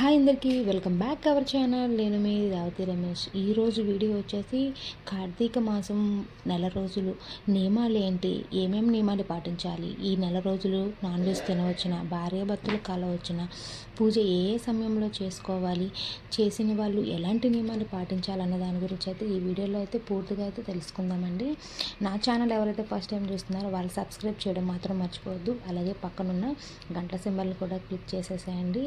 Hi అందరికీ welcome back our channel. నేను మీ రావతి రమేష్. ఈరోజు వీడియో వచ్చేసి కార్తీక మాసం నెల రోజులు. నియమాలు ఏంటి? ఏమేమి నియమాలు పాటించాలి? ఈ నెల రోజులు నాన్ వెజ్ తినవచ్చిన? భార్యాభర్తలు కలవచ్చిన? పూజ ఏ ఏ సమయంలో చేసుకోవాలి? చేసిన వాళ్ళు ఎలాంటి నియమాలు పాటించాలన్న దాని గురించి అయితే ఈ వీడియోలో అయితే పూర్తిగా అయితే తెలుసుకుందామండి. నా ఛానల్ ఎవరైతే ఫస్ట్ టైం చూస్తున్నారో వాళ్ళు సబ్స్క్రైబ్ చేయడం మాత్రం మర్చిపోవద్దు. అలాగే పక్కనున్న గంట సింబల్ కూడా క్లిక్ చేసేసేయండి.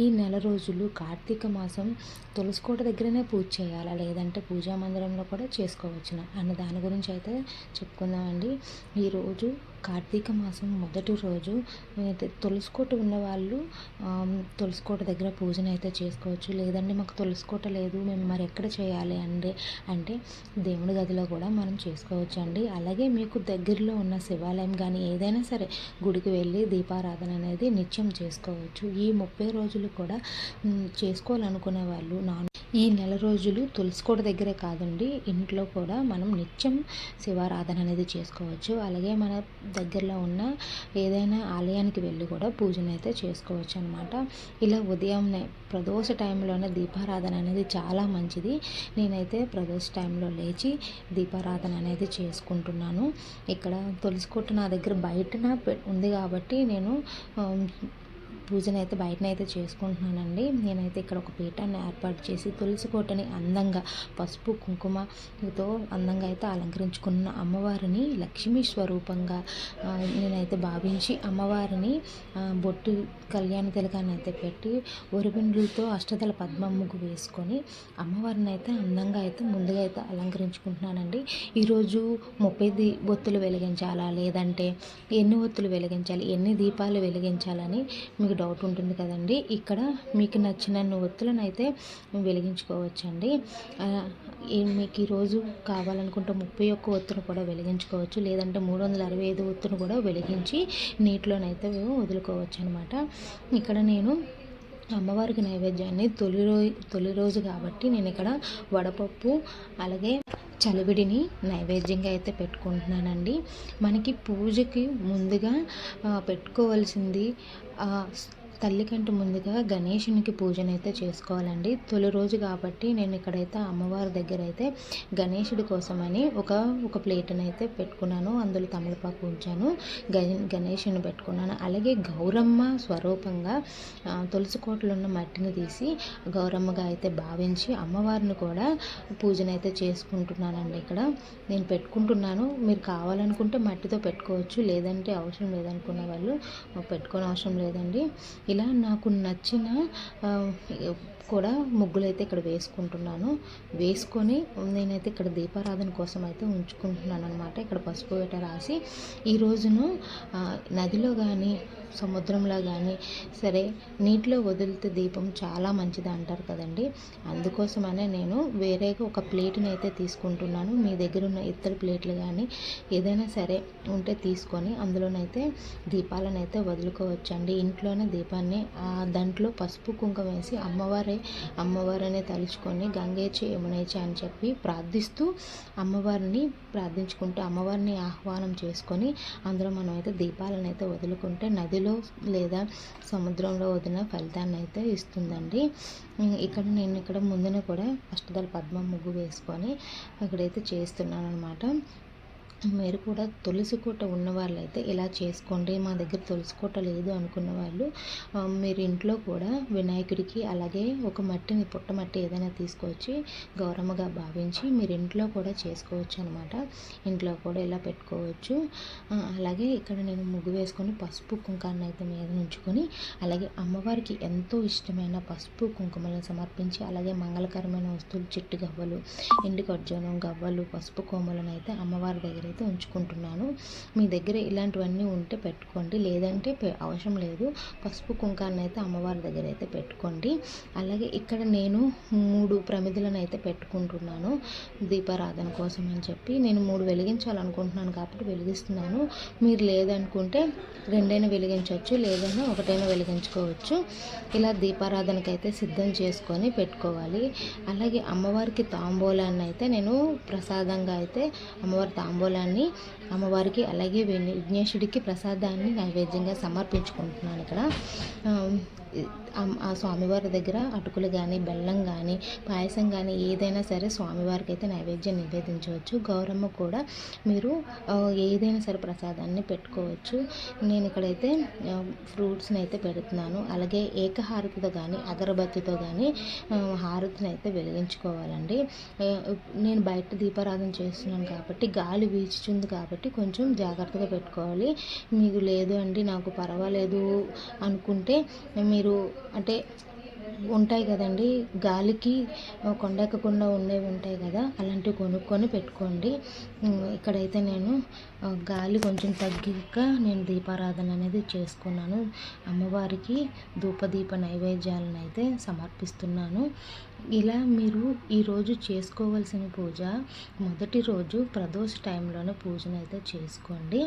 ఈ నెల రోజులు కార్తీక మాసం తులసికోట దగ్గరనే పూజ చేయాలా? లేదంటే పూజా మందిరంలో కూడా చేసుకోవచ్చును? అన్న దాని గురించి అయితే చెప్పుకుందామండి. ఈరోజు కార్తీక మాసం మొదటి రోజు తులసికోట ఉన్నవాళ్ళు ఆమ్, తులసికోట దగ్గర పూజను అయితే చేసుకోవచ్చు. లేదండి మాకు తులసికోట లేదు మేము మరి ఎక్కడ చేయాలి అంటే అంటే దేవుడి గదిలో కూడా మనం చేసుకోవచ్చు అండి. అలాగే మీకు దగ్గరలో ఉన్న శివాలయం కానీ ఏదైనా సరే గుడికి వెళ్ళి దీపారాధన అనేది నిత్యం చేసుకోవచ్చు. ఈ ముప్పై రోజులు కూడా చేసుకోవాలనుకునే వాళ్ళు నాన్ ఈ నెల రోజులు తులసికోట దగ్గరే కాదండి. ఇంట్లో కూడా మనం నిత్యం శివారాధన అనేది చేసుకోవచ్చు. అలాగే మన దగ్గరలో ఉన్న ఏదైనా ఆలయానికి వెళ్ళి కూడా పూజను అయితే చేసుకోవచ్చు అనమాట ఇలా ఉదయంనే ప్రదోష టైంలోనే దీపారాధన అనేది చాలా మంచిది. నేనైతే ప్రదోష టైంలో లేచి దీపారాధన అనేది చేసుకుంటున్నాను. ఇక్కడ తులసికోట నా దగ్గర బయటన పె- ఉంది కాబట్టి నేను పూజను అయితే బయటనైతే చేసుకుంటున్నానండి. నేనైతే ఇక్కడ ఒక పీఠాన్ని ఏర్పాటు చేసి తులసి కోటని అందంగా పసుపు కుంకుమతో అందంగా అయితే అలంకరించుకున్న అమ్మవారిని లక్ష్మీ స్వరూపంగా నేనైతే భావించి అమ్మవారిని బొట్టు కళ్యాణ తిలకాన్ని అయితే పెట్టి ఒరిబిండ్లతో అష్టదల పద్మ ముగ్గు వేసుకొని అమ్మవారిని అయితే అందంగా అయితే ముందుగా అయితే అలంకరించుకుంటున్నానండి. ఈరోజు ముప్పై ఒత్తులు వెలిగించాలా? లేదంటే ఎన్ని ఒత్తులు వెలిగించాలి? ఎన్ని దీపాలు వెలిగించాలని మీకు డౌట్ ఉంటుంది కదండి. ఇక్కడ మీకు నచ్చినన్ని ఒత్తులను అయితే వెలిగించుకోవచ్చండి. మీకు ఈరోజు కావాలనుకుంటే ముప్పై ఒక్క ఒత్తును కూడా వెలిగించుకోవచ్చు. లేదంటే మూడు వందల అరవై ఐదు ఒత్తును కూడా వెలిగించి నీటిలోనైతే వదులుకోవచ్చు అనమాట ఇక్కడ నేను అమ్మవారికి నైవేద్యాన్ని తొలి రోజు తొలి రోజు కాబట్టి నేను ఇక్కడ వడపప్పు అలాగే చలివిడిని నైవేద్యంగా అయితే పెట్టుకుంటున్నానండి. మనకి పూజకి ముందుగా పెట్టుకోవాల్సింది ఆ, తల్లి కంటే ముందుగా గణేషునికి పూజనైతే చేసుకోవాలండి. తొలి రోజు కాబట్టి నేను ఇక్కడైతే అమ్మవారి దగ్గర అయితే గణేషుడి కోసమని ఒక ఒక ప్లేట్ని అయితే పెట్టుకున్నాను. అందులో తమలపాకు ఉంచాను. గణేషుని పెట్టుకున్నాను. అలాగే గౌరమ్మ స్వరూపంగా తులసి కోటలో ఉన్న మట్టిని తీసి గౌరమ్మగా అయితే భావించి అమ్మవారిని కూడా పూజనైతే చేసుకుంటున్నానండి ఇక్కడ. నేను పెట్టుకుంటున్నాను. మీరు కావాలనుకుంటే మట్టితో పెట్టుకోవచ్చు. లేదంటే అవసరం లేదనుకున్న వాళ్ళు పెట్టుకోని అవసరం లేదండి. ఇలా నాకు నచ్చిన కూడా ముగ్గులైతే ఇక్కడ వేసుకుంటున్నాను. వేసుకొని నేనైతే ఇక్కడ దీపారాధన కోసం అయితే ఉంచుకుంటున్నాను అనమాట ఇక్కడ పసుపు వేట రాసి ఈ రోజును నదిలో కానీ సముద్రంలో కానీ సరే నీటిలో వదిలితే దీపం చాలా మంచిది అంటారు కదండి. అందుకోసమనే నేను వేరేగా ఒక ప్లేట్ని అయితే తీసుకుంటున్నాను. మీ దగ్గర ఉన్న ఇతర ప్లేట్లు కానీ ఏదైనా సరే ఉంటే తీసుకొని అందులోనైతే దీపాలను అయితే వదులుకోవచ్చండి. ఇంట్లోనే దీపాన్ని ఆ దాంట్లో పసుపు కుంకుమ వేసి అమ్మవారే అమ్మవారిని తలుచుకొని గంగేచి యమునేచి అని చెప్పి ప్రార్థిస్తూ అమ్మవారిని ప్రార్థించుకుంటూ అమ్మవారిని ఆహ్వానం చేసుకొని అందులో మనం అయితే దీపాలను అయితే వదులుకుంటే నది నదిలో లేదా సముద్రంలో వదిలిన ఫలితాన్ని అయితే ఇస్తుందండి ఇక్కడ నేను ఇక్కడ ముందున కూడా అష్టదళ పద్మ ముగ్గు వేసుకొని అక్కడైతే చేస్తున్నాను అనమాట మీరు కూడా తులసి కోట ఉన్న వాళ్ళైతే ఇలా చేసుకోండి మా దగ్గర తులసి కోట లేదు అనుకున్న వాళ్ళు మీరు ఇంట్లో కూడా వినాయకుడికి అలాగే ఒక మట్టిని పుట్టమట్టి ఏదైనా తీసుకొచ్చి గౌరమ్మగా భావించి మీరు ఇంట్లో కూడా చేసుకోవచ్చు అనమాట ఇంట్లో కూడా ఇలా పెట్టుకోవచ్చు. అలాగే ఇక్కడ నేను ముగ్గు వేసుకొని పసుపు కుంకాన్ని అయితే మీద ఉంచుకొని అలాగే అమ్మవారికి ఎంతో ఇష్టమైన పసుపు కుంకుమలను సమర్పించి అలాగే మంగళకరమైన వస్తువులు చిట్టు గవ్వలు ఎండు ఖర్జూరం గవ్వలు పసుపు కొమ్మలను అయితే అమ్మవారి దగ్గర అయితే ఉంచుకుంటున్నాను. మీ దగ్గర ఇలాంటివన్నీ ఉంటే పెట్టుకోండి. లేదంటే అవసరం లేదు. పసుపు కుంకాన్ని అయితే అమ్మవారి దగ్గర అయితే పెట్టుకోండి. అలాగే ఇక్కడ నేను మూడు ప్రమిదలను అయితే పెట్టుకుంటున్నాను. దీపారాధన కోసం అని చెప్పి నేను మూడు వెలిగించాలనుకుంటున్నాను కాబట్టి వెలిగిస్తున్నాను. మీరు లేదనుకుంటే రెండైనా వెలిగించవచ్చు లేదైనా ఒకటైనా వెలిగించుకోవచ్చు. ఇలా దీపారాధనకి అయితే సిద్ధం చేసుకొని పెట్టుకోవాలి. అలాగే అమ్మవారికి తాంబూలాన్ని అయితే నేను ప్రసాదంగా అయితే అమ్మవారి తాంబూలాన్ని కూడాని అమ్మవారికి అలాగే విఘ్నేశుడికి ప్రసాదాన్ని నైవేద్యంగా సమర్పించుకుంటున్నాను ఇక్కడ. ఆ, స్వామివారి దగ్గర అటుకులు కానీ బెల్లం కానీ పాయసం కానీ ఏదైనా సరే స్వామివారికి అయితే నైవేద్యం నివేదించవచ్చు. గౌరమ్మ కూడా మీరు ఏదైనా సరే ప్రసాదాన్ని పెట్టుకోవచ్చు. నేను ఇక్కడైతే ఫ్రూట్స్ని అయితే పెడుతున్నాను. అలాగే ఏకహారతితో కానీ అగరబత్తితో కానీ హారతిని అయితే వెలిగించుకోవాలండి. నేను బయట దీపారాధన చేస్తున్నాను కాబట్టి గాలి వీచుతుంది కాబట్టి కాబట్టి కొంచెం జాగ్రత్తగా పెట్టుకోవాలి. మీకు లేదు అండి నాకు పర్వాలేదు అనుకుంటే మీరు అంటే ఉంటాయి కదండి. గాలికి కొండెక్కకుండా ఉండేవి ఉంటాయి కదా. అలాంటివి కొనుక్కొని పెట్టుకోండి. ఇక్కడైతే నేను గాలి కొంచెం తగ్గాక నేను దీపారాధన అనేది చేసుకున్నాను. అమ్మవారికి ధూపదీప నైవేద్యాలను అయితే సమర్పిస్తున్నాను. ఇలా మీరు ఈరోజు చేసుకోవాల్సిన పూజ మొదటి రోజు ప్రదోష టైంలోనే పూజను అయితే చేసుకోండి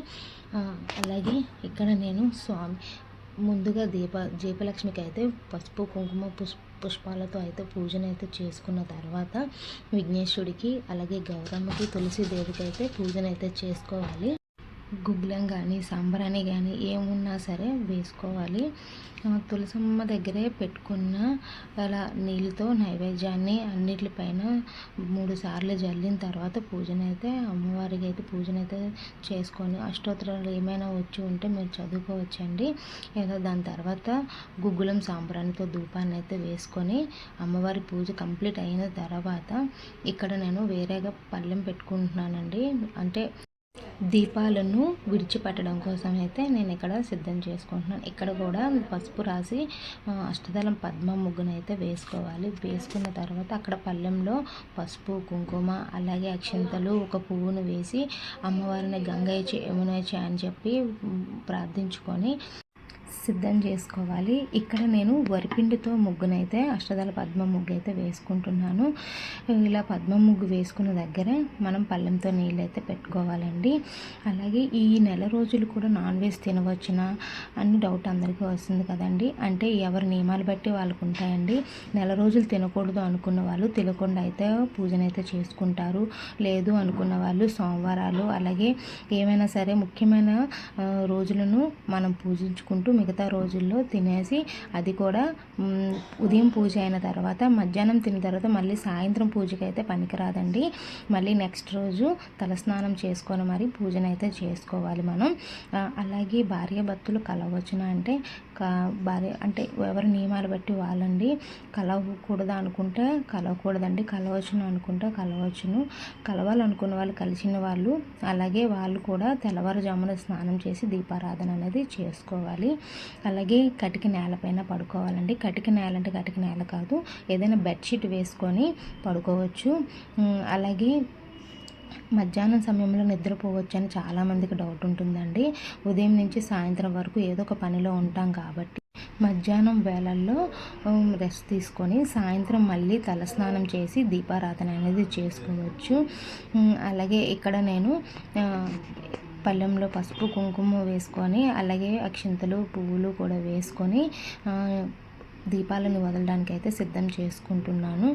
అలాగే ఇక్కడ నేను స్వామి ముందుగా దీప దీపలక్ష్మికి అయితే పసుపు కుంకుమ పుష్ పుష్పాలతో అయితే పూజను అయితే చేసుకున్న తర్వాత విఘ్నేశ్వరుడికి అలాగే గౌరమ్మకి తులసి దేవికి అయితే పూజను అయితే చేసుకోవాలి. గుగ్గులం కానీ సాంబ్రాణి కానీ ఏమున్నా సరే వేసుకోవాలి. తులసమ్మ దగ్గరే పెట్టుకున్న అలా నీళ్ళతో నైవేద్యాన్ని అన్నిటిపైన మూడు సార్లు జల్లిన తర్వాత పూజనైతే అమ్మవారికి అయితే పూజనైతే చేసుకొని అష్టోత్తరాలు ఏమైనా వచ్చి ఉంటే మీరు చదువుకోవచ్చండి. ఏదో దాని తర్వాత గుగ్గులం సాంబ్రాణితో ధూపాన్ని అయితే వేసుకొని అమ్మవారి పూజ కంప్లీట్ అయిన తర్వాత ఇక్కడ నేను వేరేగా పళ్ళెం పెట్టుకుంటున్నానండి. అంటే దీపాలను విడిచిపెట్టడం కోసం అయితే నేను ఇక్కడ సిద్ధం చేసుకుంటున్నాను. ఇక్కడ కూడా పసుపు రాసి అష్టదళం పద్మ ముగ్గును అయితే వేసుకోవాలి. వేసుకున్న తర్వాత అక్కడ పళ్ళెంలో పసుపు కుంకుమ అలాగే అక్షింతలు ఒక పువ్వును వేసి అమ్మవారిని గంగయ్య చే అని చెప్పి ప్రార్థించుకొని సిద్ధం చేసుకోవాలి. ఇక్కడ నేను వరిపిండితో ముగ్గునైతే అష్టదళ పద్మ ముగ్గు అయితే వేసుకుంటున్నాను. ఇలా పద్మ ముగ్గు వేసుకున్న దగ్గరే మనం పళ్ళెంతో నీళ్ళు అయితే పెట్టుకోవాలండి. అలాగే ఈ నెల రోజులు కూడా నాన్ వెజ్ తినవచ్చునా అని డౌట్ అందరికీ వస్తుంది కదండి. అంటే ఎవరి నియమాలు బట్టి వాళ్ళకు ఉంటాయండి. నెల రోజులు తినకూడదు అనుకున్న వాళ్ళు తినకుండా అయితే పూజనైతే చేసుకుంటారు. లేదు అనుకున్న వాళ్ళు సోమవారాలు అలాగే ఏమైనా సరే ముఖ్యమైన రోజులను మనం పూజించుకుంటూ మిగతా రోజుల్లో తినేసి అది కూడా ఉదయం పూజ అయిన తర్వాత మధ్యాహ్నం తిన్న తర్వాత మళ్ళీ సాయంత్రం పూజకి అయితే పనికిరాదండి. మళ్ళీ నెక్స్ట్ రోజు తలస్నానం చేసుకొని మరి పూజనైతే చేసుకోవాలి మనం. అలాగే భార్య భర్తలు కలవచ్చున అంటే క భార్య అంటే ఎవరి నియమాలు బట్టి వాళ్ళండి. కలవకూడదు అనుకుంటే కలవకూడదండి. కలవచ్చును అనుకుంటే కలవచ్చును. కలవాలనుకున్న వాళ్ళు కలిసిన వాళ్ళు అలాగే వాళ్ళు కూడా తెల్లవారుజామున స్నానం చేసి దీపారాధన అనేది చేసుకోవాలి. అలాగే కటిక నేలపైన పడుకోవాలండి. కటిక నేల అంటే కటిక నేల కాదు. ఏదైనా బెడ్షీట్ వేసుకొని పడుకోవచ్చు. అలాగే మధ్యాహ్నం సమయంలో నిద్రపోవచ్చు అని చాలామందికి డౌట్ ఉంటుందండి. ఉదయం నుంచి సాయంత్రం వరకు ఏదో ఒక పనిలో ఉంటాం కాబట్టి మధ్యాహ్నం వేళల్లో రెస్ట్ తీసుకొని సాయంత్రం మళ్ళీ తలస్నానం చేసి దీపారాధన అనేది చేసుకోవచ్చు. అలాగే ఇక్కడ నేను పళ్ళెంలో పసుపు కుంకుమ వేసుకొని అలాగే అక్షింతలు పువ్వులు కూడా వేసుకొని దీపాలను వదలడానికి అయితే సిద్ధం చేసుకుంటున్నాను.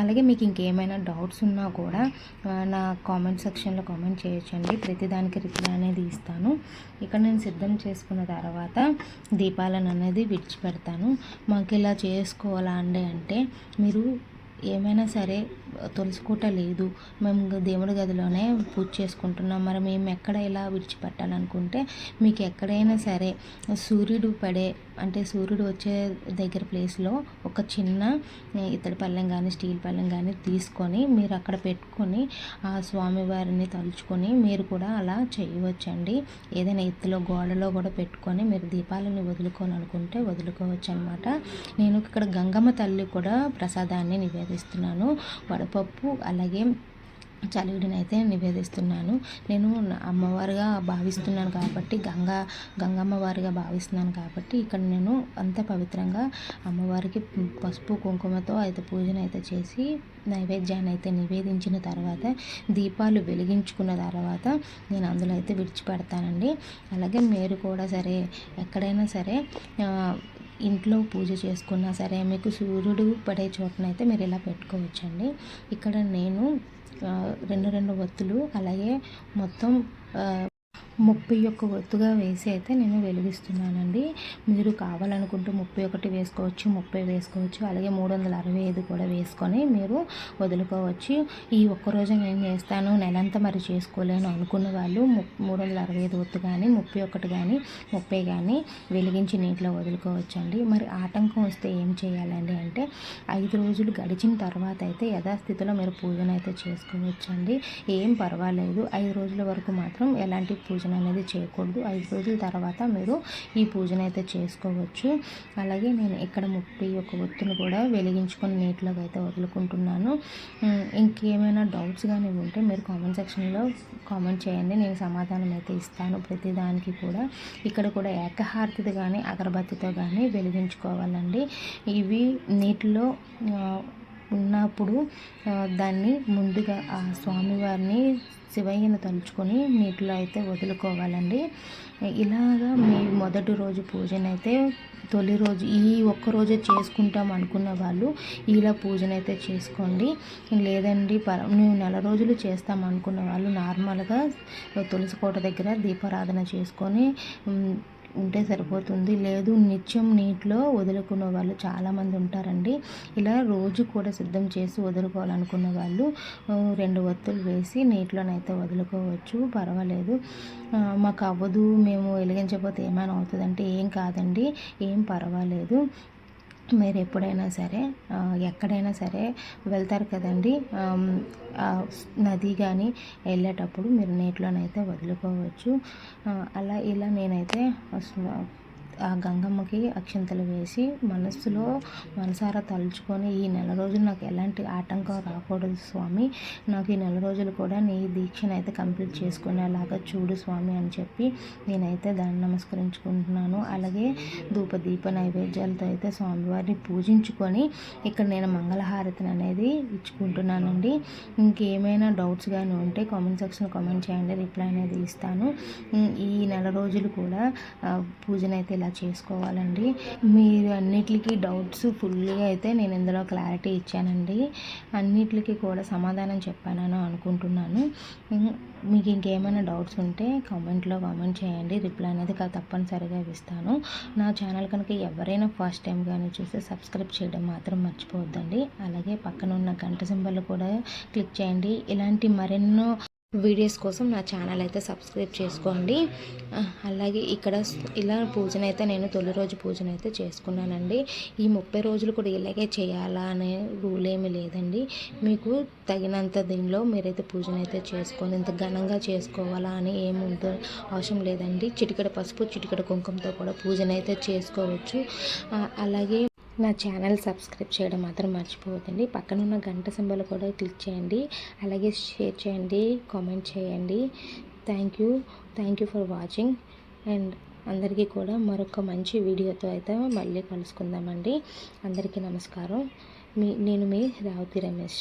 అలాగే మీకు ఇంకేమైనా డౌట్స్ ఉన్నా కూడా నా కామెంట్ సెక్షన్లో కామెంట్ చేయొచ్చండి. ప్రతిదానికి రిప్లై అనేది ఇస్తాను. ఇక్కడ నేను సిద్ధం చేసుకున్న తర్వాత దీపాలను అనేది విడిచిపెడతాను. మాకు ఇలా చేసుకోవాలా అండి అంటే మీరు ఏమైనా సరే తులసికోట లేదు. మేము దేవుడి గదిలోనే పూజ చేసుకుంటున్నాం. మరి మేము ఎక్కడ ఇలా విడిచిపెట్టాలనుకుంటే మీకు ఎక్కడైనా సరే సూర్యుడు పడే అంటే సూర్యుడు వచ్చే దగ్గర ప్లేస్లో ఒక చిన్న ఇత్తడి పళ్ళెం కానీ స్టీల్ పళ్ళెం కానీ తీసుకొని మీరు అక్కడ పెట్టుకొని ఆ స్వామివారిని తలుచుకొని మీరు కూడా అలా చేయవచ్చండి. ఏదైనా ఎత్తులో గోడలో కూడా పెట్టుకొని మీరు దీపాలను వదులుకోవాలనుకుంటే వదులుకోవచ్చు అనమాట నేను ఇక్కడ గంగమ్మ తల్లి కూడా ప్రసాదాన్ని నివేదిస్తున్నాను. వడపప్పు అలాగే చలివిడిని అయితే నివేదిస్తున్నాను. నేను అమ్మవారుగా అమ్మవారిగా భావిస్తున్నాను కాబట్టి గంగా గంగమ్మ వారిగా భావిస్తున్నాను కాబట్టి ఇక్కడ నేను అంత పవిత్రంగా అమ్మవారికి పసుపు కుంకుమతో అయితే పూజను అయితే చేసి నైవేద్యాన్ని అయితే నివేదించిన తర్వాత దీపాలు వెలిగించుకున్న తర్వాత నేను అందులో అయితే విడిచిపెడతానండి. అలాగే మీరు కూడా సరే ఎక్కడైనా సరే ఇంట్లో పూజ చేసుకున్నా సరే మీకు సూర్యుడు పడే చోటనైతే మీరు ఇలా పెట్టుకోవచ్చండి. ఇక్కడ నేను రెండు రెండు ఒత్తులు అలాగే మొత్తం ముప్పై ఒక్క ఒత్తుగా వేసి అయితే నేను వెలిగిస్తున్నానండి. మీరు కావాలనుకుంటే ముప్పై ఒకటి వేసుకోవచ్చు ముప్పై వేసుకోవచ్చు అలాగే మూడు వందల అరవై ఐదు కూడా వేసుకొని మీరు వదులుకోవచ్చు. ఈ ఒక్క రోజు నేను చేస్తాను నెలంతా మరి చేసుకోలేను అనుకున్న వాళ్ళు మూడు వందల అరవై ఐదు ఒత్తు కానీ ముప్పై ఒకటి కానీ ముప్పై కానీ వెలిగించి నీటిలో వదులుకోవచ్చండి. మరి ఆటంకం వస్తే ఏం చేయాలండి అంటే ఐదు రోజులు గడిచిన తర్వాత అయితే యథాస్థితిలో మీరు పూజన అయితే చేసుకోవచ్చండి. ఏం పర్వాలేదు ఐదు రోజుల వరకు మాత్రం ఎలాంటి పూజ పూజన అనేది చేయకూడదు. ఐదు రోజుల తర్వాత మీరు ఈ పూజన అయితే చేసుకోవచ్చు. అలాగే నేను ఇక్కడ ముప్పై ఒక ఒత్తులు కూడా వెలిగించుకొని నీటిలోకి అయితే వదులుకుంటున్నాను. ఇంకేమైనా డౌట్స్ కానీ ఉంటే మీరు కామెంట్ సెక్షన్లో కామెంట్ చేయండి. నేను సమాధానం అయితే ఇస్తాను ప్రతిదానికి కూడా. ఇక్కడ కూడా ఏకహారతితో కానీ అగరబత్తితో కానీ వెలిగించుకోవాలండి. ఇవి నీటిలో ఉన్నప్పుడు దాన్ని ముందుగా ఆ స్వామివారిని శివయ్యను తలుచుకొని నీటిలో అయితే వదులుకోవాలండి. ఇలాగా మీ మొదటి రోజు పూజనైతే తొలి రోజు ఈ ఒక్క రోజే చేసుకుంటాం అనుకున్న వాళ్ళు ఇలా పూజనైతే చేసుకోండి. లేదండి పర మేము నెల రోజులు చేస్తాం అనుకున్న వాళ్ళు నార్మల్గా తులసి కోట దగ్గర దీపారాధన చేసుకొని ఉంటే సరిపోతుంది. లేదు నిత్యం నీటిలో వదులుకున్న వాళ్ళు చాలామంది ఉంటారండి. ఇలా రోజు కూడా సిద్ధం చేసి వదులుకోవాలనుకున్న వాళ్ళు రెండు ఒత్తులు వేసి నీటిలోనైతే వదులుకోవచ్చు. పర్వాలేదు. మాకు అవ్వదు మేము వెలిగించకపోతే ఏమైనా అవుతుందంటే ఏం కాదండి. ఏం పర్వాలేదు. మీరు ఎప్పుడైనా సరే ఎక్కడైనా సరే వెళ్తారు కదండి. నది కానీ వెళ్ళేటప్పుడు మీరు నీటిలోనైతే వదులుకోవచ్చు. అలా ఇలా నేనైతే ఆ గంగమ్మకి అక్షింతలు వేసి మనస్సులో మనసారా తలుచుకొని ఈ నెల రోజులు నాకు ఎలాంటి ఆటంకం రాకూడదు స్వామి. నాకు ఈ నెల రోజులు కూడా నీ దీక్షను అయితే కంప్లీట్ చేసుకునేలాగా చూడు స్వామి అని చెప్పి నేనైతే దాన్ని నమస్కరించుకుంటున్నాను. అలాగే ధూప దీప నైవేద్యాలతో అయితే స్వామివారిని పూజించుకొని ఇక్కడ నేను మంగళహారతిని అనేది ఇచ్చుకుంటున్నానండి. ఇంకేమైనా డౌట్స్ కానీ ఉంటే కామెంట్ సెక్షన్ కామెంట్ చేయండి. రిప్లై అనేది ఇస్తాను. ఈ నెల రోజులు కూడా పూజనైతే ఇలా చేసుకోవాలండి? మీరు అన్నిటికీ డౌట్స్ ఫుల్గా అయితే నేను ఇందులో క్లారిటీ ఇచ్చానండి. అన్నిటికీ కూడా సమాధానం చెప్పానని అనుకుంటున్నాను. మీకు ఇంకేమైనా డౌట్స్ ఉంటే కామెంట్లో కామెంట్ చేయండి. రిప్లై అనేది తప్పనిసరిగా ఇస్తాను. నా ఛానల్ కనుక ఎవరైనా ఫస్ట్ టైం కానీ చూస్తే సబ్స్క్రైబ్ చేయడం మాత్రం మర్చిపోవద్దండి. అలాగే పక్కన ఉన్న గంట సింబల్ కూడా క్లిక్ చేయండి. ఇలాంటి మరెన్నో వీడియోస్ కోసం నా ఛానల్ అయితే సబ్స్క్రైబ్ చేసుకోండి. అలాగే ఇక్కడ ఇలా పూజన అయితే నేను తొలి రోజు పూజన అయితే చేసుకున్నానండి. ఈ ముప్పై రోజులు కూడా ఇలాగే చేయాలా అనే రూల్ ఏమీ లేదండి. మీకు తగినంత దీనిలో మీరైతే పూజన అయితే చేసుకోండి ఇంత ఘనంగా చేసుకోవాలా అని ఏమి అవసరం లేదండి. చిటికడ పసుపు చిటికడ కుంకుమతో కూడా పూజన అయితే చేసుకోవచ్చు అలాగే నా ఛానల్ సబ్స్క్రైబ్ చేయడం మాత్రం మర్చిపోవద్దండి. పక్కన ఉన్న గంట సింబల్ కూడా క్లిక్ చేయండి. అలాగే షేర్ చేయండి కామెంట్ చేయండి. Thank you. Thank you for watching. And అందరికీ కూడా మరొక మంచి వీడియోతో అయితే మళ్ళీ కలుసుకుందామండి. అందరికీ నమస్కారం. మీ నేను మీ రావుతి రమేష్.